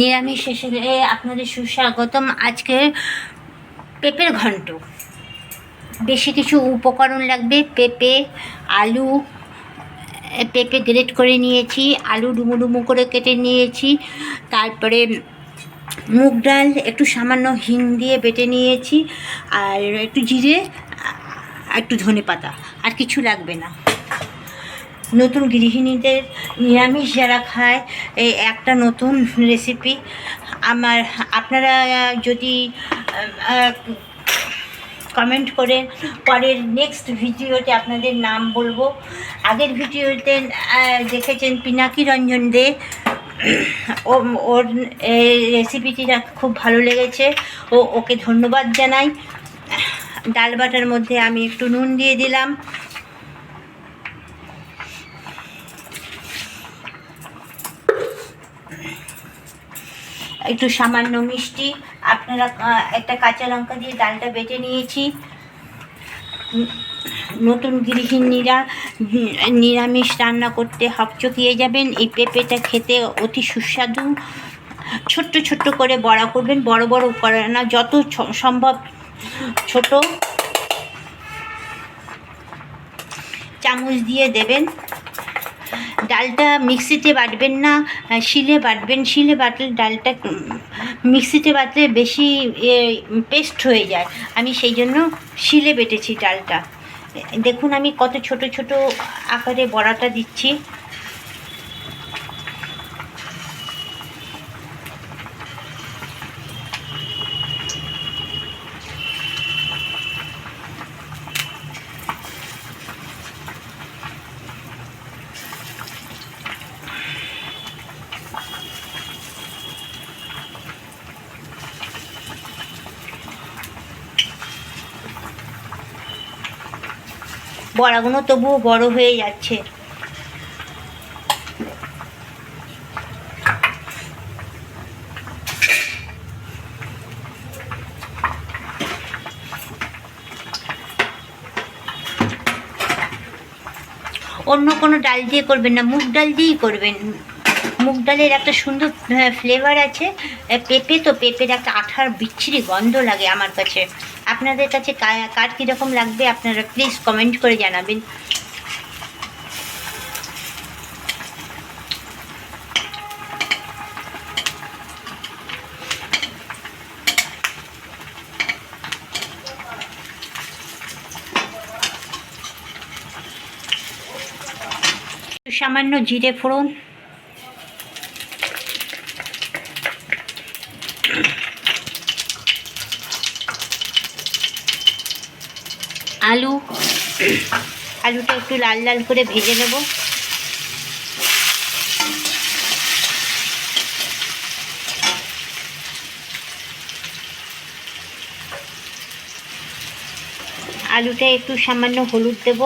নিরামিষ শেষে আপনাদের সুস্বাগতম আজকে পেঁপের ঘন্ট। বেশি কিছু উপকরণ লাগবে, পেঁপে, আলু পেঁপে গ্রেট করে নিয়েছি, আলু ডুমো ডুমো করে কেটে নিয়েছি, তারপরে মুগ ডাল একটু সামান্য হিং দিয়ে বেটে নিয়েছি, আর একটু জিরে একটু ধনে পাতা আর কিছু লাগবে না। নতুন গৃহিণীদের নিরামিষ যারা খায়, এই একটা নতুন রেসিপি আমার, আপনারা যদি কমেন্ট করে পরের নেক্সট ভিডিওতে আপনাদের নাম বলব। আগের ভিডিওতে দেখেছেন পিনাকি রঞ্জন দে। ওর, এই রেসিপিটিটা খুব ভালো লেগেছে। ও, ওকে ধন্যবাদ জানাই। ডাল বাটার মধ্যে আমি একটু নুন দিয়ে দিলাম। একটু সামান্য মিষ্টি। আপনারা একটা কাঁচা লঙ্কা দিয়ে ডালটা বেটে নিয়েছি। নতুন গৃহিণীরা নিরামিষ রান্না করতে হকচকিয়ে যাবেন। এই পেঁপেটা খেতে অতি সুস্বাদু। ছোট্ট ছোট্ট করে বড়া করবেন। বড় বড় করে না যত সম্ভব ছোট। চামচ দিয়ে দেবেন। ডালটা মিক্সিতে বাটবেন না শিলে বাটবেন। শিলে বাটলে ডালটা মিক্সিতে বাটলে বেশি পেস্ট হয়ে যায়। আমি সেই জন্য শিলে বেটেছি ডালটা। দেখুন আমি কত ছোট ছোট আকারে বড়াটা দিচ্ছি। বড়াগুলো তবুও বড় হয়ে যাচ্ছে। অন্য কোনো ডাল দিয়ে করবেন না, মুগ ডাল দিয়েই করবেন। মুগ ডালের একটা সুন্দর ফ্লেভার আছে। পেঁপে তো পেঁপের একটা আঠার বিচ্ছিরি গন্ধ লাগে আমার কাছে। আপনাদের কাছে কা- কার কীরকম লাগবে আপনারা প্লিজ কমেন্ট করে জানাবেন। সামান্য জিরে ফোড়ন আলু আলুটা একটু লাল লাল করে ভেজে নেব। আলুটা একটু সামান্য হলুদ দেব।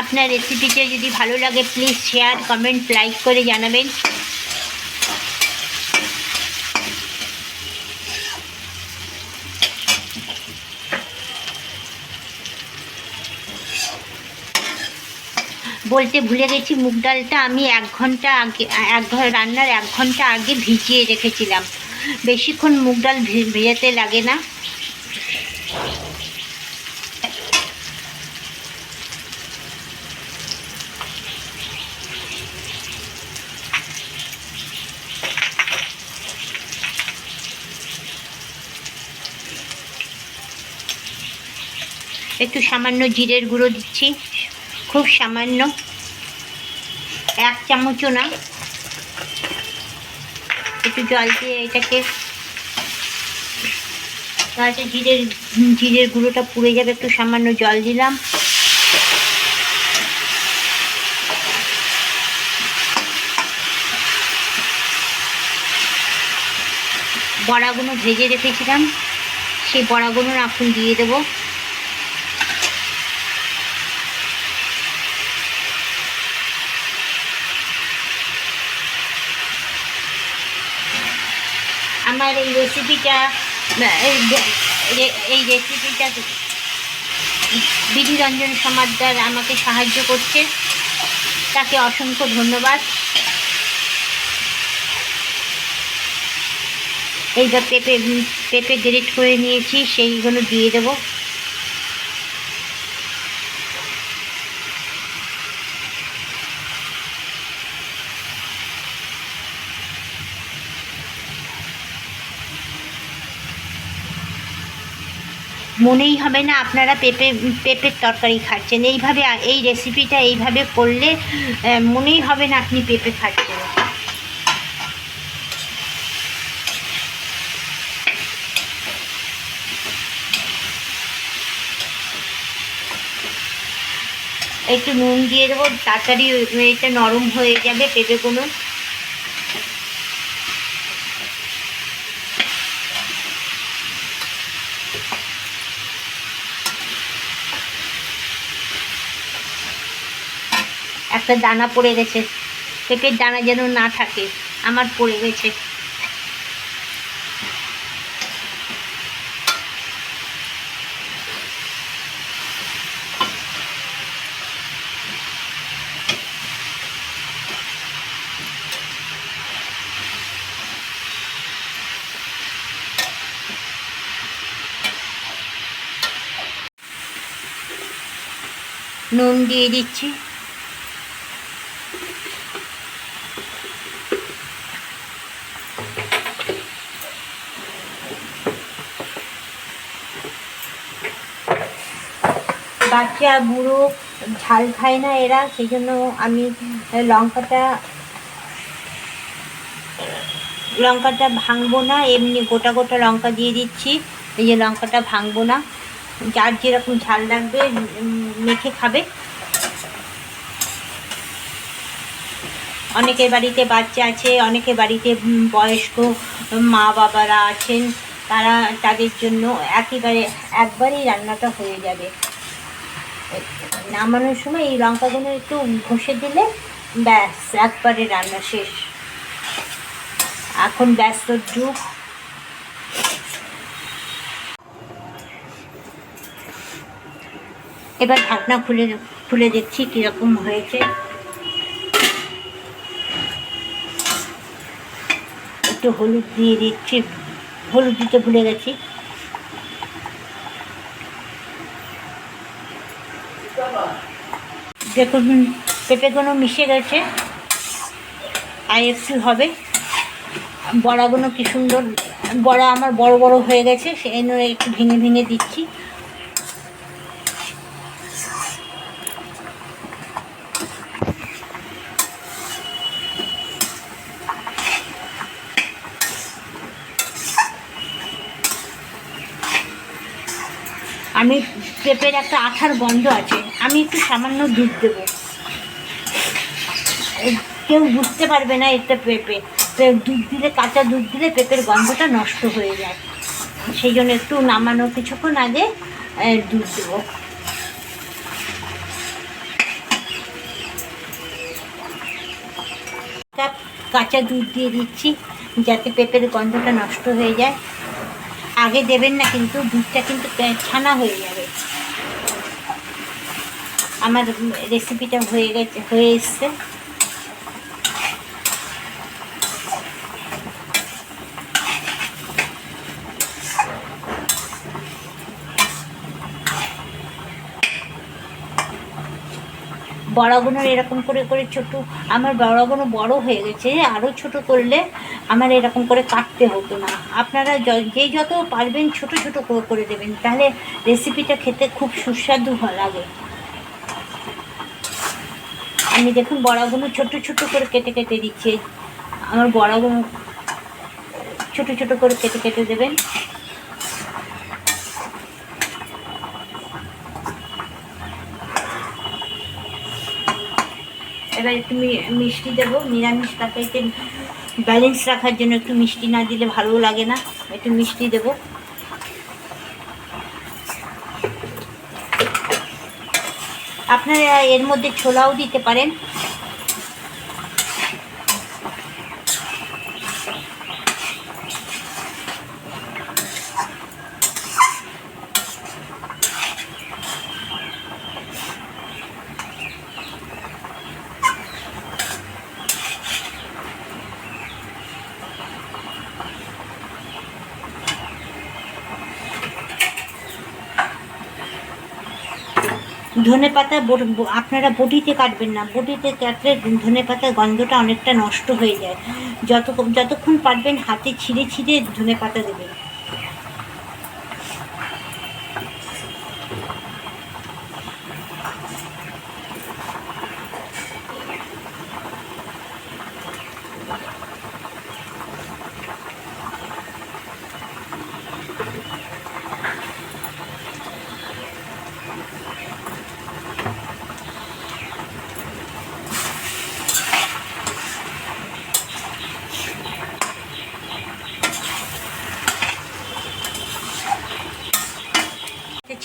আপনার রেসিপিটা যদি ভালো লাগে প্লিজ শেয়ার কমেন্ট লাইক করে জানাবেন। বলতে ভুলে গেছি, মুগ ডালটা আমি এক ঘণ্টা আগে, এক রান্নার এক ঘণ্টা আগে ভিজিয়ে রেখেছিলাম। বেশিক্ষণ মুগ ডাল ভেজাতে লাগে না। একটু সামান্য জিরের গুঁড়ো দিচ্ছি। খুব সামান্য। এক চামচও না। একটু জল দিয়ে এটাকে তাহলে জিরের জিরের গুঁড়োটা পুড়ে যাবে, একটু সামান্য জল দিলাম। বড়াগুলো ভেজে রেখেছিলাম, সেই বড়াগুলো এখন দিয়ে দেবো। আমার এই রেসিপিটা এই এই রেসিপিটা বিধিরঞ্জন সমাদ্দার আমাকে সাহায্য করছে। তাকে অসংখ্য ধন্যবাদ। এইটা পেঁপে পেঁপে গ্রেট করে নিয়েছি সেইগুলো দিয়ে দেবো। মনেই হবে না আপনারা পেঁপে, পেঁপের তরকারি খাচ্ছেন। এইভাবে, এই রেসিপিটা এইভাবে করলে মনেই হবে না আপনি পেঁপে খাচ্ছেন। একটু নুন দিয়ে দেবো, তাড়াতাড়ি, এটা নরম হয়ে যাবে পেঁপেগুলো একটা দানা পড়ে গেছে। পেঁপের দানা যেন না থাকে, আমার পড়ে গেছে। নুন দিয়ে দিচ্ছি। বাচ্চা, বুড়ো, ঝাল খায় না এরা, সেই জন্য আমি লঙ্কাটা লঙ্কাটা ভাঙবো না, এমনি গোটা গোটা লঙ্কা দিয়ে দিচ্ছি, এই যে লঙ্কাটা ভাঙবো না, যার যেরকম ঝাল লাগবে মেখে খাবে। অনেকের বাড়িতে বাচ্চা আছে, অনেকের বাড়িতে বয়স্ক মা বাবারা আছেন, তারা, তাদের জন্য একেবারে, একবারেই রান্নাটা হয়ে যাবে। নামানোর সময় এই লঙ্কাগুলো একটু ঘষে দিলে ব্যাস, একবারে রান্না শেষ। এখন ব্যস্তর যুগ এবার ঢাকনা খুলে খুলে দেখছি কীরকম হয়েছে। একটু হলুদ দিয়ে দিচ্ছি। হলুদ দিতে ভুলে গেছি। দেখুন পেঁপেগুলো মিশে গেছে। আর একটু হবে। বড়াগুলো কি সুন্দর, বড়া আমার বড় বড় হয়ে গেছে, সেই জন্য একটু ভেঙে ভেঙে দিচ্ছি আমি পেঁপের একটা আঠার গন্ধ আছে, আমি একটু সামান্য দুধ দেবো। কেউ বুঝতে পারবে না এটা পেঁপে। দুধ দিলে, কাঁচা দুধ দিলে পেঁপের গন্ধটা নষ্ট হয়ে যায়। সেই জন্য একটু নামানো কিছুক্ষণ আগে দুধ দেবো। কাঁচা দুধ দিয়ে দিচ্ছি, যাতে পেঁপের গন্ধটা নষ্ট হয়ে যায়। আগে দেবেন না কিন্তু, দুধটা কিন্তু ছানা হয়ে যাবে। আমার রেসিপিটা হয়ে গেছে, হয়ে এসছে। বড়াগুলো এরকম করে করে ছোট, আমার বড়াগুলো বড় হয়ে গেছে আরও ছোট করলে আমার এরকম করে কাটতে হতো না। আপনারা য- যত পারবেন ছোট ছোট করে- দেবেন, তাহলে রেসিপিটা খেতে খুব সুস্বাদু লাগে। আমি দেখুন বড়াগুলো ছোট ছোট করে কেটে কেটে দিচ্ছি। আমার বড়াগুলো ছোট ছোট করে কেটে কেটে দেবেন। এবার একটু মিষ্টি দেবো, নিরামিষ তরকারিতে ব্যালেন্স রাখার জন্য একটু মিষ্টি না দিলে ভালো লাগে না। একটু মিষ্টি দেবো। আপনারা এর মধ্যে ছোলাও দিতে পারেন। ধনে পাতা আপনারা বটিতে কাটবেন না। বটিতে কাটলে ধনে পাতার গন্ধটা অনেকটা নষ্ট হয়ে যায়। যত যতক্ষণ পারবেন হাতে ছিঁড়ে ছিঁড়ে ধনে পাতা দেবেন।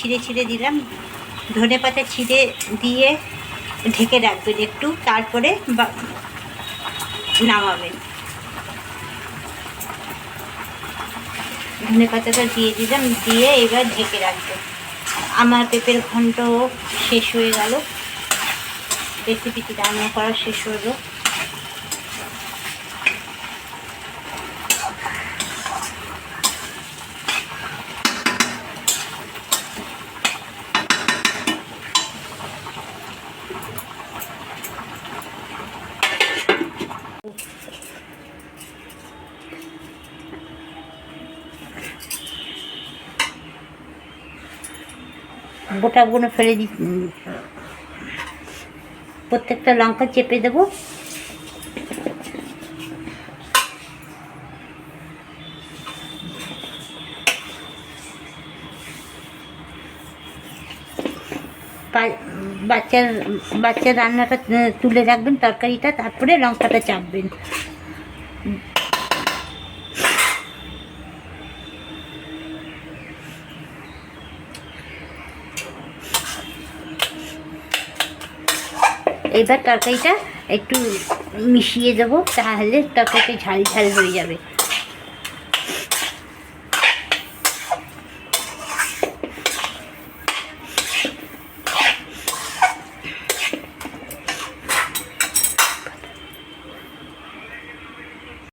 ছিঁড়ে ছিঁড়ে দিলাম। ধনে পাতা ছিঁড়ে দিয়ে ঢেকে রাখবেন একটু, তারপরে নামাবেন। ধনে পাতাটা দিয়ে দিলাম, দিয়ে এবার ঢেকে রাখবেন। আমার পেঁপের ঘন্ট শেষ হয়ে গেল। রেসিপিটি রান্না করা শেষ হলো। গোটাগুলো ফেলে দি প্রত্যেকটা লঙ্কা চেপে দেবো। বাচ্চার বাচ্চার রান্নাটা তুলে রাখবেন তরকারিটা, তারপরে লঙ্কাটা চাপবেন। এবার তরকারিটা একটু মিশিয়ে দেবো তাহলে তরকারিটা ঝাল ঝাল হয়ে যাবে।